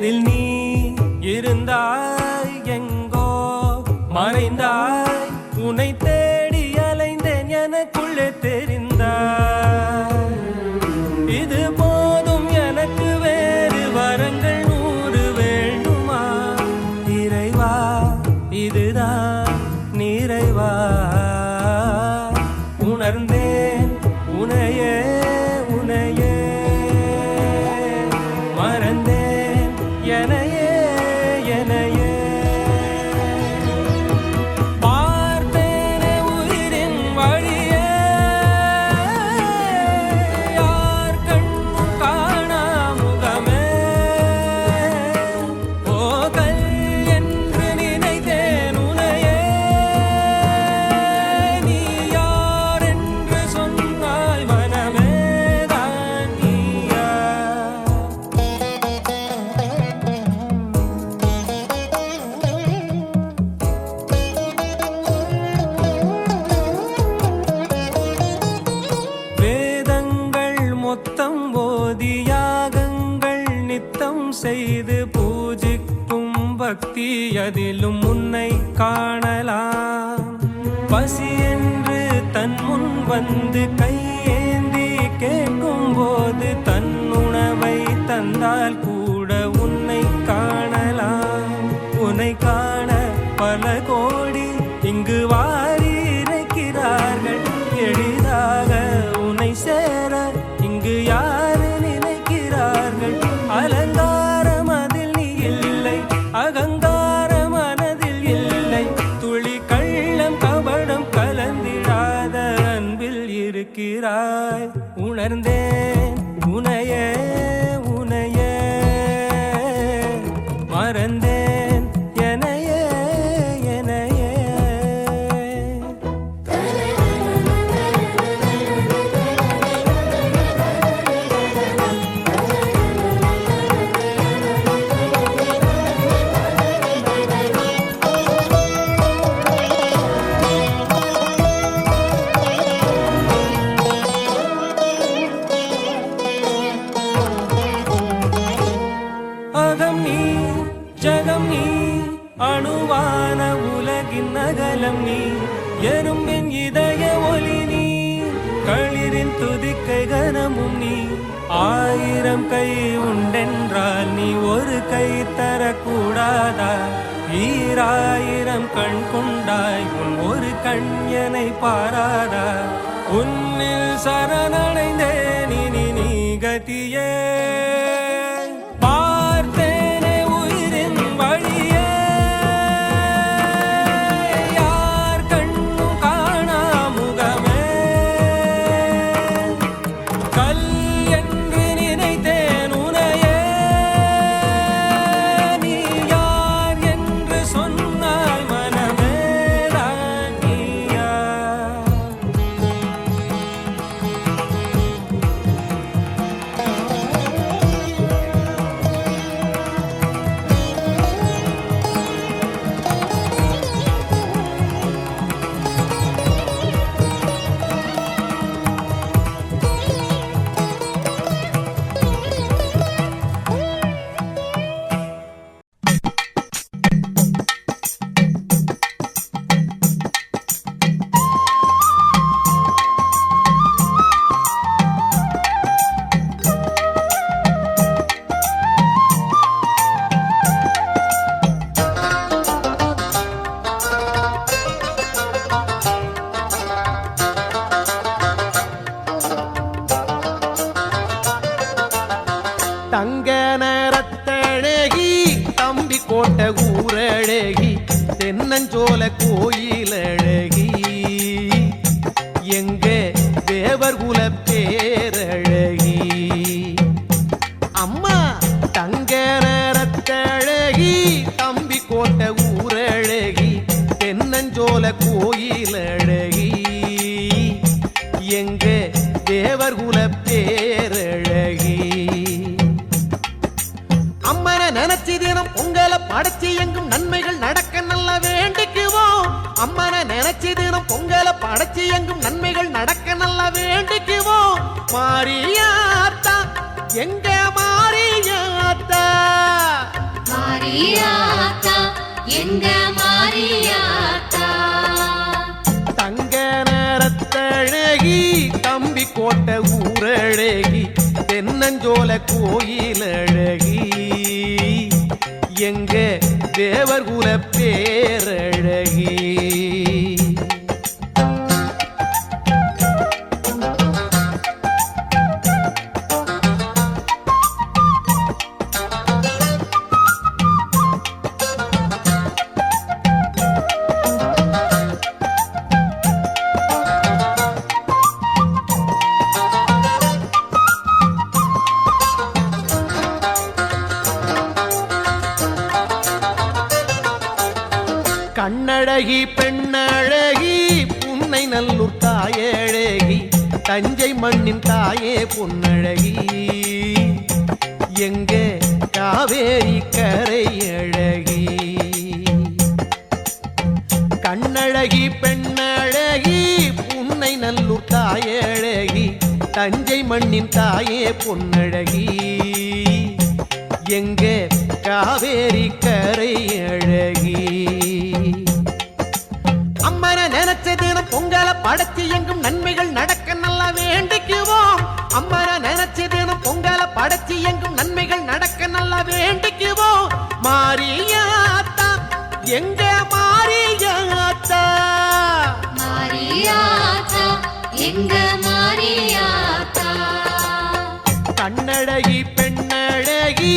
எதில் நீ இருந்தாய் எங்கோ மறைந்தாய் உனை தீயதிலும் உன்னை காணலாம். பசி என்று தன் முன் வந்து கை அகலம் நீ எறும்பின் இதய ஒளி நீ களிரின் துதிக்கை கனமும் நீ. ஆயிரம் கை உண்டென்றால் நீ ஒரு கை தரக்கூடாதா? ஈராயிரம் கண் கொண்டாய் உன் ஒரு கண் என பாராதா? உன்னில் சரணடைந்தே ரத்தனரத்தழகி தம்பி கோட்ட ஊரழகி தென்னஞ்சோல கோயிலழகி. எங்க தேவர் குல பேரழகி அம்மா தங்கனரத்தழகி தம்பி கோட்ட ஊரழகி தென்னஞ்சோல கோ வேண்டிக்குவோம். அம்மனை நினைச்சு தினம் பொங்கலை படைச்சு எங்கும் நன்மைகள் நடக்க நல்லா வேண்டிக்குவோம். மாரியாத்தா எங்க மாரியாத்தா? மாரியாத்தா எங்க மாரியாத்தா? தங்க நேரத்தழகி தம்பி கோட்டை ஊரழகி தென்னஞ்சோல கோயில் அழகி எங்க தேவர் குல பேரழகி பெண்ணழகி உன்னை நல்லூர் தாயழகி தஞ்சை மண்ணின் தாயே பொன்னழகி. எங்கே காவேரி கரை அழகி. அம்மனை நினைச்ச தினம் பொங்கலை படைச்சு எங்கும் நன்மைகள் நடக்க நல்லா வேண்டிக்குவோம். அம்மனை நினைச்ச தினம் பொங்கலை படைச்சு எங்கும் நன்மைகள் நடக்க நல்லா வேண்டிக்குவோம். மாரியாத்தா எங்க மாரியாத்தா எங்க மாரியாத்தா கண்ணழகி பெண்ணழகி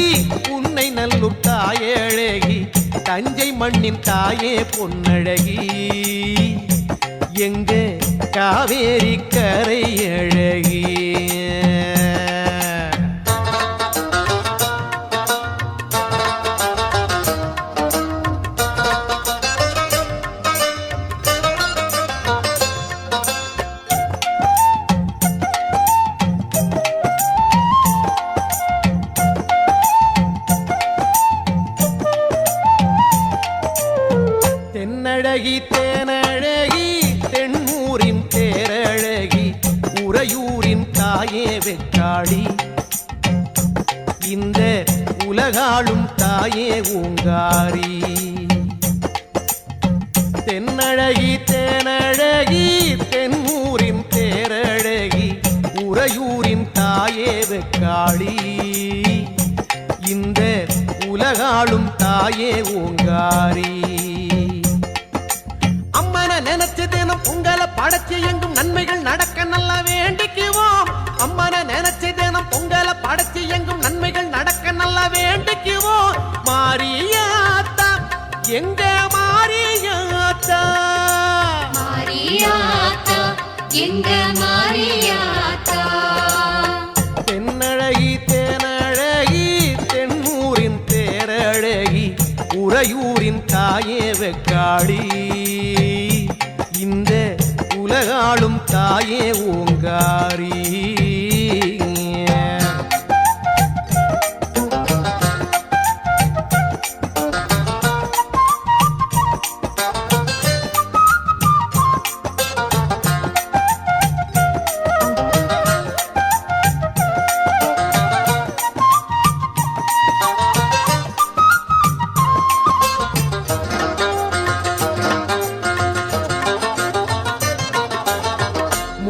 உன்னை நல்லூர் தாயழகி தஞ்சை மண்ணின் தாயே பொன்னழகி. எங்க காவேரி கரை அழகி உறையூரின் தாயே வெக்காளி. இந்த உலகாளும் தாயே ஓங்காரி.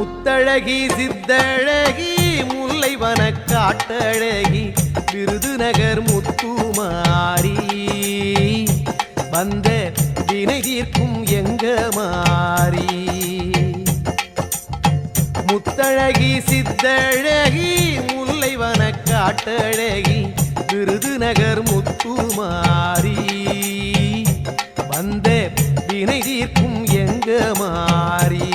முத்தழகி சித்தழகி முல்லைவன காட்டழகி விருதுநகர் முத்துமாரி. வந்த வினகிற்கும் எங்க மாறி முத்தழகி சித்தழகி முல்லைவன காட்டழகி விருதுநகர் முத்துமாரி. வந்த வினை தீர்க்கும் எங்க மாறி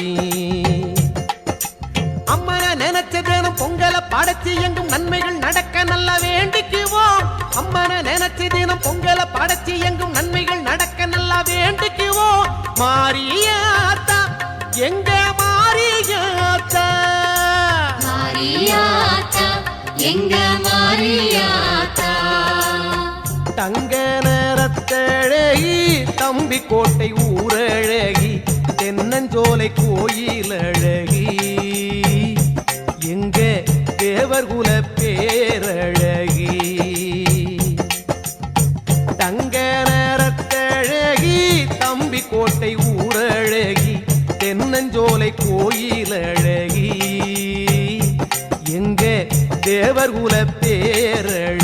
படைச்சு எங்கும் நன்மைகள் நடக்க நல்லா வேண்டிக்குவோம். அம்மனை நினைச்ச தினம் பொங்கலை படைச்சு எங்கும் நன்மைகள் நடக்க நல்லா வேண்டிக்குவோம். மாரியாத்தா எங்க மாரியாத்தா மாரியாத்தா எங்க மாரியாத்தா தங்க நேரத்தழகி தம்பி கோட்டை ஊரழகி தென்னஞ்சோலை கோயில் பேர் குல பேரழ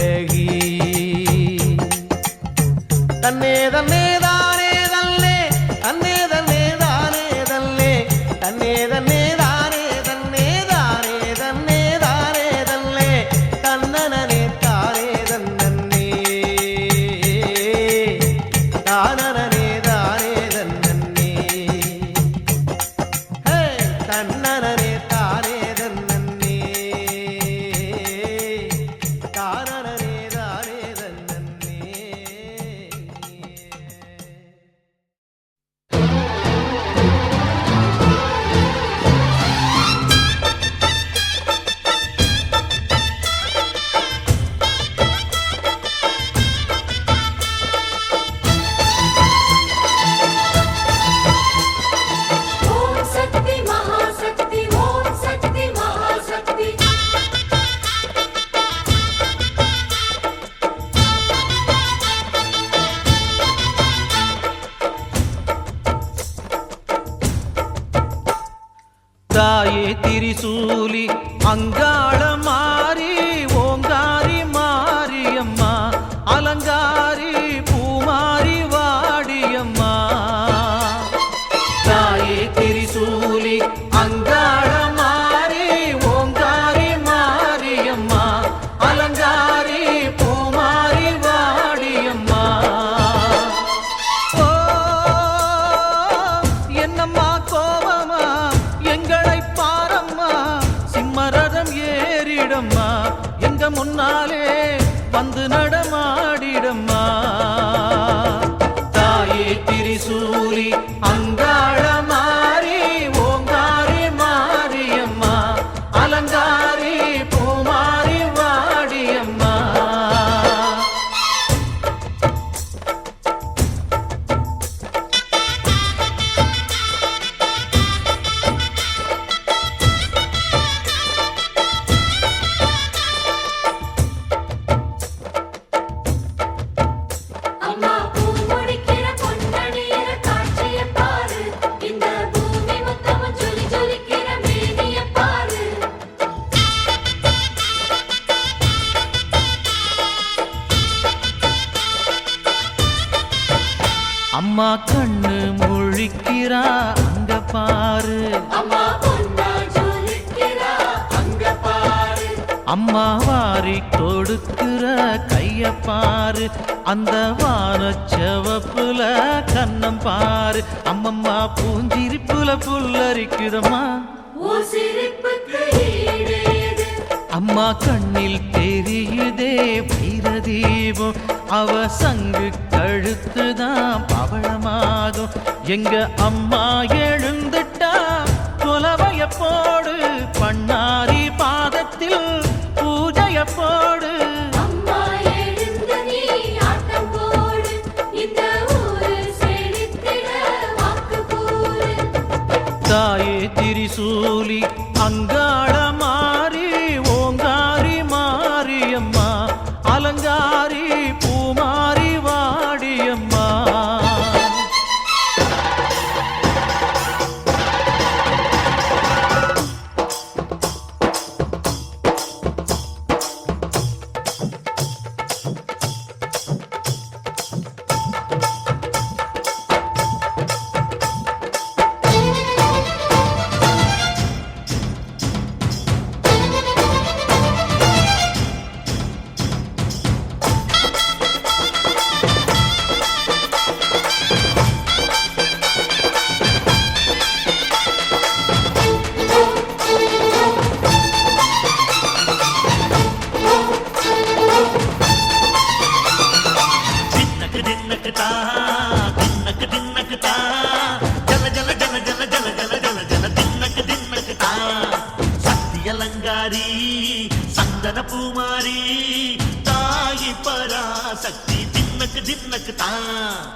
அம்மா வாரி கொடுக்கிற கைய பாரு. அந்த வான செவப்புல கண்ணம் பாரு. அம்மம்மா பூஞ்சிரிப்புல புல்லரிக்குதம்மா. அம்மா கண்ணில் தெரியுதே வீரதீபம் அவ சங்கு கழுத்துதான் பவளமாகும். எங்க அம்மா எழுந்துட்டா புலவைய போடு చూడ. எனக்கு தான்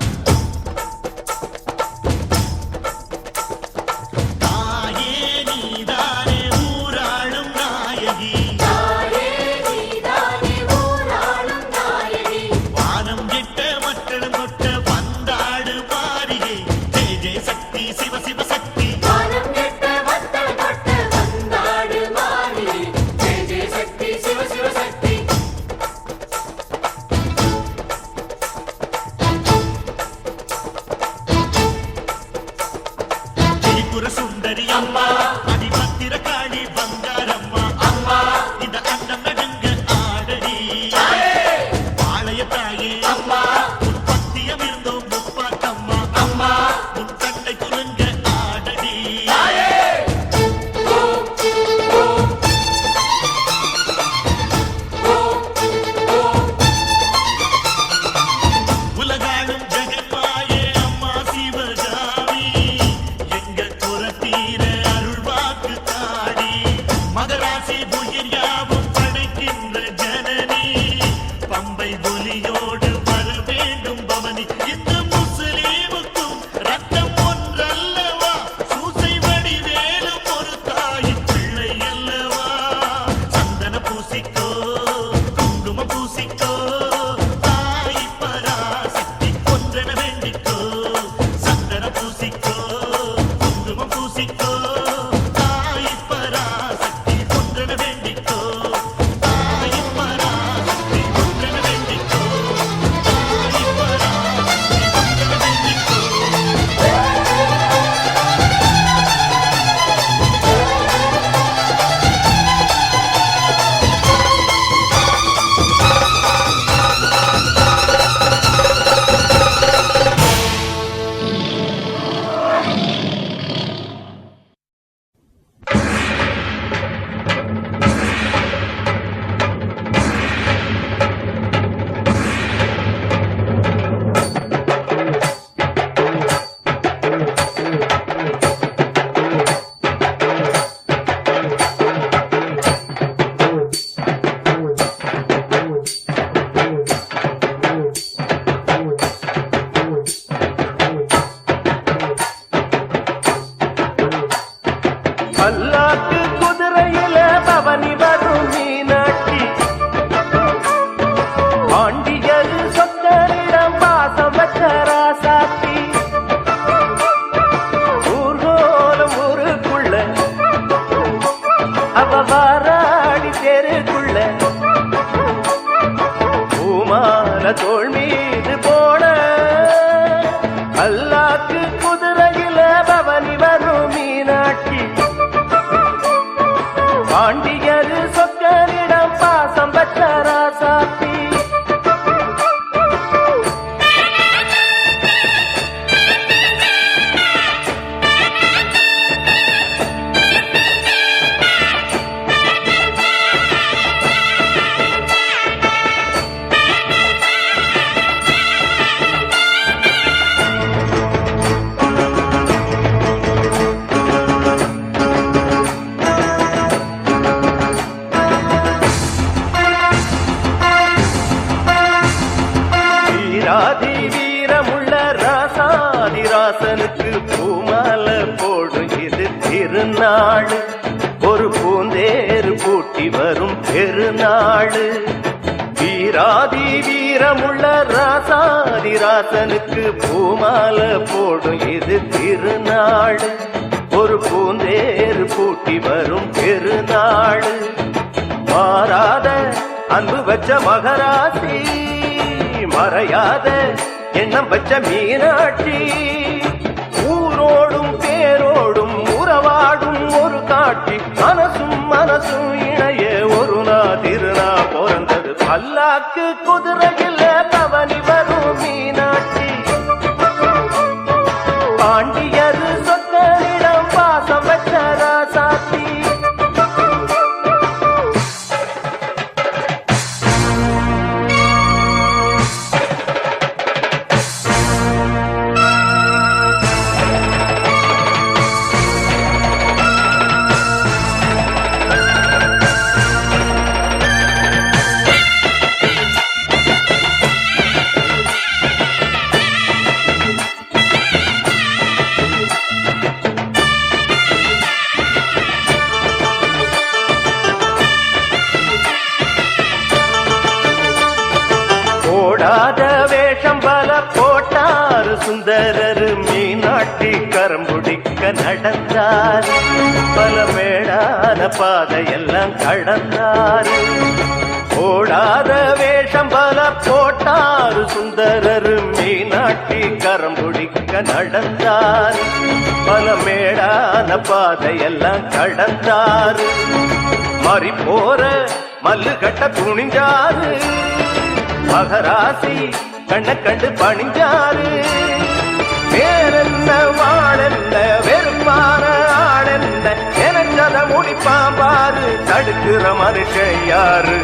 வச்ச மகராசி மறையாத எண்ணம் வச்ச மீனாட்சி. ஊரோடும் பேரோடும் உறவாடும் ஒரு காட்சி மனசும் மனசும் இணைய ஒரு நா திருநா பிறந்தது. பல்லாக்கு குதிரை பால சுந்தரர் மீனாட்டி கரம்புடிக்க நடந்தார். பல மேடான பாதையெல்லாம் கடந்தார். ஓடாத வேஷம் பல போட்டார். சுந்தரர் மீனாட்டி கரம்புடிக்க நடந்தார். பல மேடான பாதையெல்லாம் கடந்தார். மாறி போற மல்லு கட்ட துணிஞ்சாரு. மகராசி கண்ண கண்டு பணிஞ்சாரு வேறென்ன வாழென்ன வெறுப்பான ஆளென்ன எனக்கதை முடிப்பாம்பாரு தடுக்கிற மனுஷன் யாரு?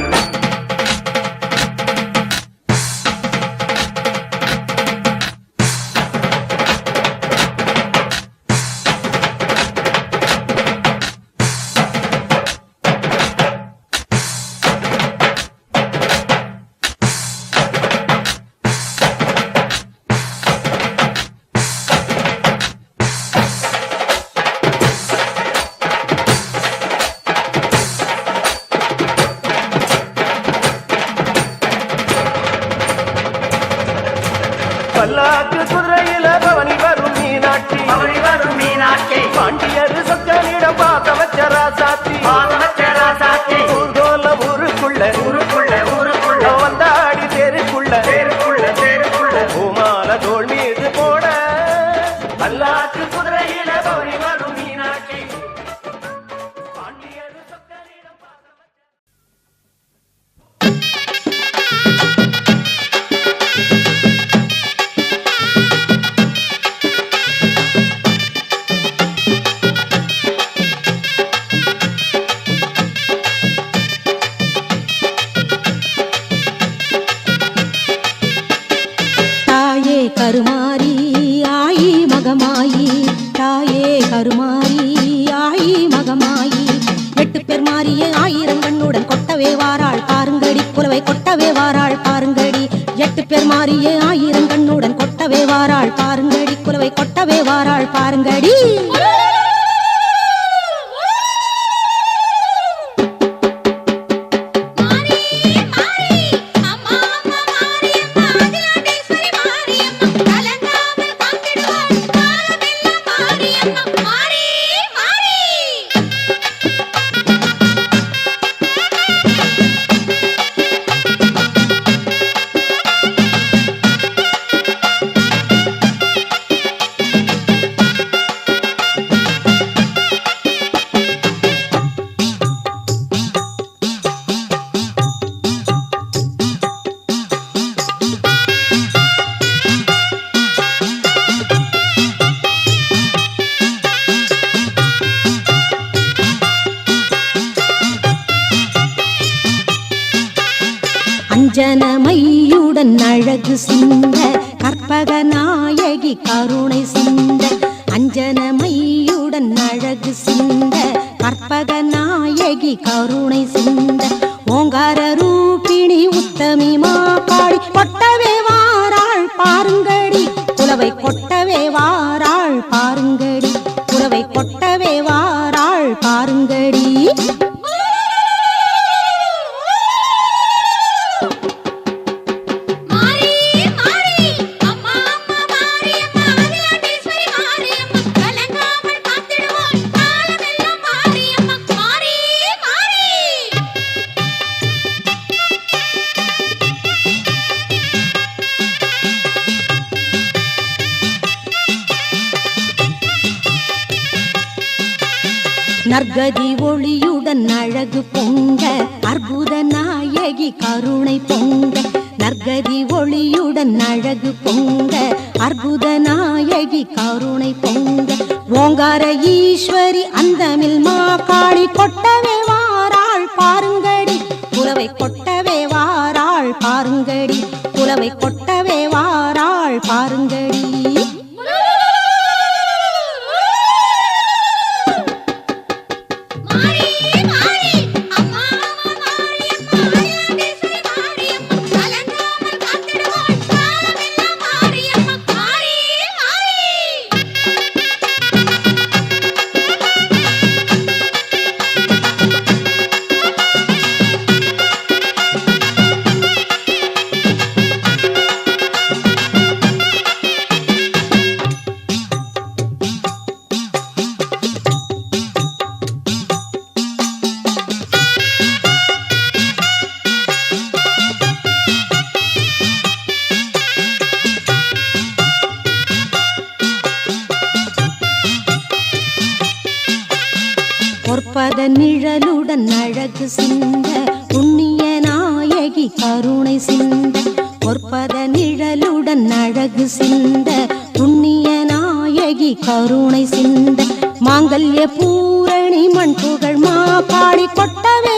கதி ஒளியுடன் அழகு பொங்க அற்புத நாயகி கருணை பொங்க. நற்கதி ஒளியுடன் அழகு பொங்க அற்புத நாயகி கருணை பொங்க. ஓங்கார ஈஸ்வரி அந்தமில் மா காளி கொட்டவே வாராள் பாருங்கடி. புலவை கொட்டவே வாராள் பாருங்கடி. புலவை கொட்டவே வாராள் பாருங்கடி. பூரணி மண் புகழ் மாப்பாடி கொட்டவே